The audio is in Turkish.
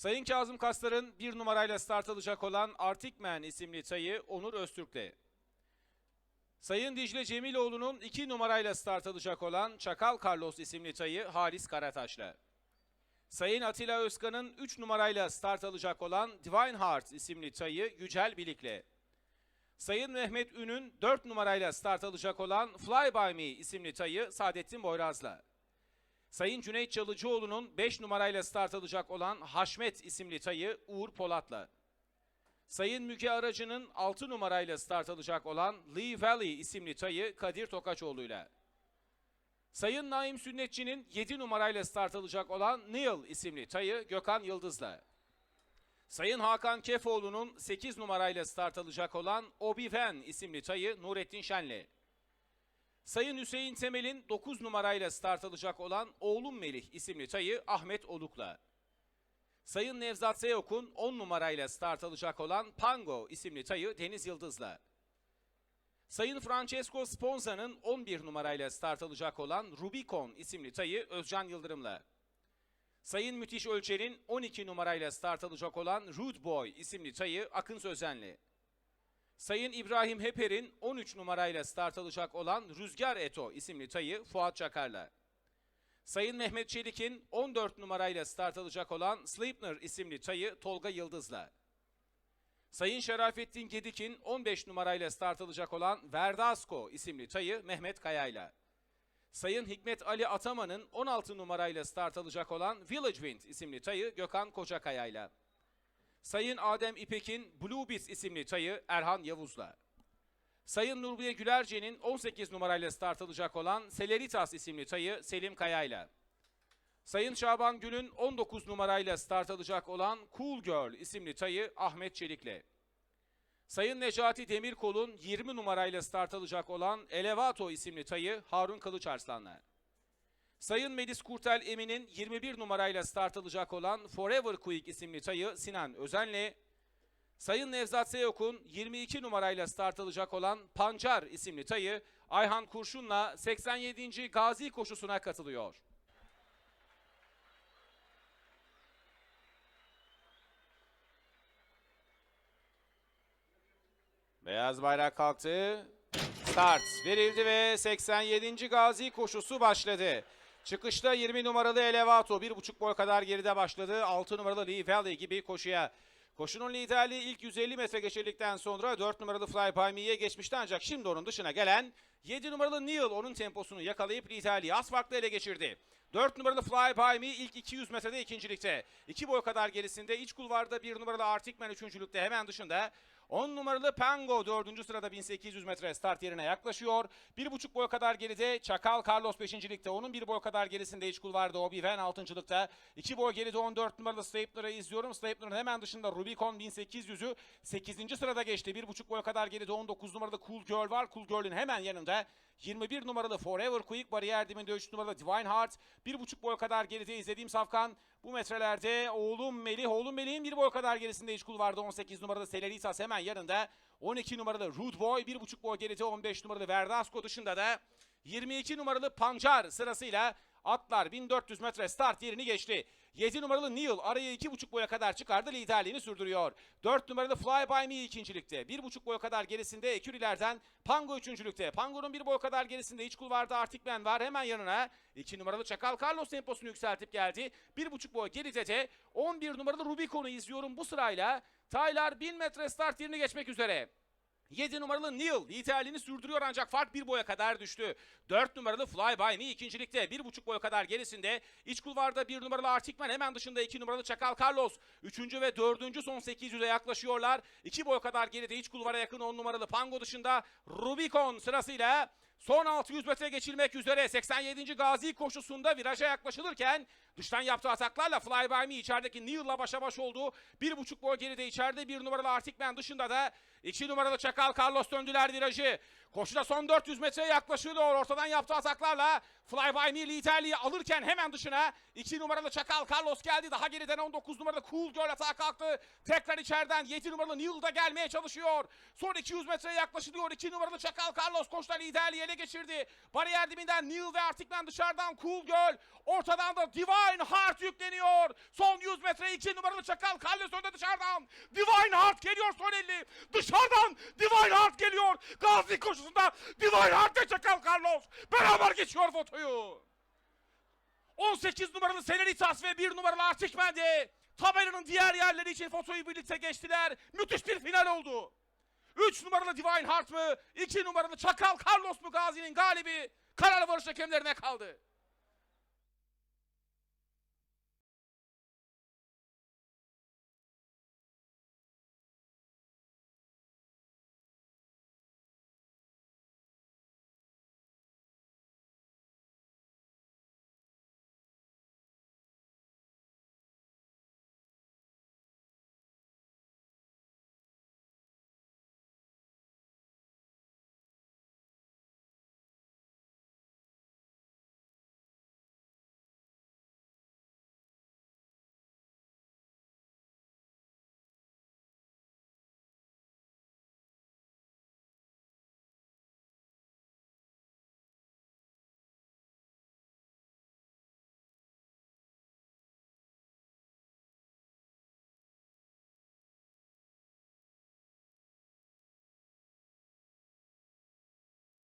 Sayın Kazım Kaslar'ın bir numarayla start alacak olan Arctic Man isimli tayı Onur Öztürk'le. Sayın Dicle Cemiloğlu'nun iki numarayla start alacak olan Çakal Carlos isimli tayı Halis Karataş'la. Sayın Atilla Özkan'ın 3 numarayla start alacak olan Divine Heart isimli tayı Yücel Bilik'le. Sayın Mehmet Ün'ün 4 numarayla start alacak olan Fly By Me isimli tayı Saadettin Boyraz'la. Sayın Cüneyt Çalıcıoğlu'nun 5 numarayla start alacak olan Haşmet isimli tayı Uğur Polat'la. Sayın Müge Aracı'nın 6 numarayla start alacak olan Lee Valley isimli tayı Kadir Tokaçoğlu'yla. Sayın Naim Sünnetçi'nin 7 numarayla start alacak olan Neil isimli tayı Gökhan Yıldız'la. Sayın Hakan Kefoğlu'nun 8 numarayla start alacak olan Obi-Wan isimli tayı Nurettin Şen'le. Sayın Hüseyin Temel'in 9 numarayla start alacak olan Oğlum Melih isimli tayı Ahmet Oluk'la. Sayın Nevzat Seyok'un 10 numarayla start alacak olan Pango isimli tayı Deniz Yıldız'la. Sayın Francesco Sponza'nın 11 numarayla start alacak olan Rubicon isimli tayı Özcan Yıldırım'la. Sayın Müthiş Ölçer'in 12 numarayla start alacak olan Rude Boy isimli tayı Akın Sözenli. Sayın İbrahim Heper'in 13 numarayla start alacak olan Rüzgar Eto isimli tayı Fuat Çakar'la. Sayın Mehmet Çelik'in 14 numarayla start alacak olan Sleipner isimli tayı Tolga Yıldız'la. Sayın Şerafettin Gedik'in 15 numarayla start alacak olan Verdasco isimli tayı Mehmet Kaya'yla. Sayın Hikmet Ali Ataman'ın 16 numarayla start alacak olan Village Wind isimli tayı Gökhan Kocakaya'yla. Sayın Adem İpek'in Blue Beats isimli tayı Erhan Yavuz'la. Sayın Nurbiye Gülerce'nin 18 numarayla start alacak olan Seleritas isimli tayı Selim Kaya'yla. Sayın Şaban Gül'ün 19 numarayla start alacak olan Cool Girl isimli tayı Ahmet Çelik'le. Sayın Necati Demirkol'un 20 numarayla start alacak olan Elevato isimli tayı Harun Kılıçarslan'la. Sayın Melis Kurtel Emin'in 21 numarayla start alacak olan Forever Quick isimli tayı Sinan Özen'le. Sayın Nevzat Seyok'un 22 numarayla start alacak olan Pancar isimli tayı Ayhan Kurşun'la 87. Gazi koşusuna katılıyor. Beyaz bayrak kalktı. Start verildi ve 87. Gazi koşusu başladı. Çıkışta 20 numaralı Elevato 1,5 boy kadar geride başladı. 6 numaralı Lee Valley gibi koşuya. Koşunun liderliği ilk 150 metre geçirdikten sonra 4 numaralı Fly By Me'ye geçmişti ancak şimdi onun dışına gelen 7 numaralı Neil onun temposunu yakalayıp liderliği az farklı ele geçirdi. 4 numaralı Fly By Me ilk 200 metrede ikincilikte. 2 boy kadar gerisinde iç kulvarda 1 numaralı Arctic Man üçüncülükte hemen dışında. 10 numaralı Pango 4. sırada 1800 metre start yerine yaklaşıyor. 1,5 boy kadar geride Çakal Carlos 5. ligde. Onun 1 boy kadar gerisinde iç kulvarda Obi-Wan 6. lıkta. 2 boy geride 14 numaralı Stapler'ı izliyorum. Stapler'ın hemen dışında Rubicon 1800'ü 8. sırada geçti. 1,5 boy kadar geride 19 numaralı Cool Girl var. Cool Girl'ün hemen yanında 21 numaralı Forever Quick bariyer dibinde 3 numaralı Divine Heart. 1,5 boy kadar geride izlediğim Safkan. Bu metrelerde oğlum Melih, oğlum Melih'in 1 boy kadar gerisinde iç kulvarda 18 numaralı Seleritas hemen yanında. 12 numaralı Rude Boy, 1,5 boy geride 15 numaralı Verdasco dışında da 22 numaralı Pancar sırasıyla atlar 1400 metre start yerini geçti. 7 numaralı Neil araya 2,5 boya kadar çıkardı liderliğini sürdürüyor. 4 numaralı Fly By Me ikincilikte. 1,5 boy kadar gerisinde Ekürilerden Pango üçüncülükte. Pango'nun 1 boy kadar gerisinde iç kulvarda Arctic Man var hemen yanına. 2 numaralı Çakal Carlos temposunu yükseltip geldi. 1,5 boy geride de 11 numaralı Rubicon'u izliyorum bu sırayla. Taylar 1000 metre start yerini geçmek üzere. 7 numaralı Neil liderliğini sürdürüyor ancak fark bir boya kadar düştü. 4 numaralı Fly By Me ikincilikte 1,5 boya kadar gerisinde. İç kulvarda 1 numaralı Arctic Man hemen dışında 2 numaralı Çakal Carlos. 3. ve 4. son 800'e yaklaşıyorlar. 2 boy kadar geride iç kulvara yakın 10 numaralı Pango dışında Rubicon sırasıyla Son 600 metre geçilmek üzere 87. Gazi koşusunda viraja yaklaşılırken dıştan yaptığı ataklarla Fly By Me içerideki Neil'la başa baş oldu. 1,5 boy geride içeride bir numaralı Arctic Man dışında da 2 numaralı Çakal Carlos döndüler virajı. Koşuda son 400 metreye yaklaşılıyor. Ortadan yaptığı ataklarla Fly by Me liderliği alırken hemen dışına 2 numaralı Çakal Carlos geldi. Daha geriden 19 numaralı Cool Girl atağa kalktı. Tekrar içeriden 7 numaralı Neil da gelmeye çalışıyor. Son 200 metreye yaklaşılıyor. 2 numaralı Çakal Carlos koşuda liderliği ele geçirdi. Bariyer dibinden Neil ve Artikman dışarıdan Cool Girl. Ortadan da Divine Heart yükleniyor. Son 100 metre 2 numaralı Çakal Carlos önde dışarıdan. Divine Heart geliyor son 50. Dışarıdan Divine Heart geliyor. Gazi koşusunda Divine Heart ve Çakal Carlos beraber geçiyor fotoyu. 18 numaralı Seleritas ve 1 numaralı Artikman de tabelanın diğer yerleri için fotoyu birlikte geçtiler. Müthiş bir final oldu. 3 numaralı Divine Heart mı? 2 numaralı Çakal Carlos mu Gazi'nin galibi? Karar varış hakemlerine kaldı.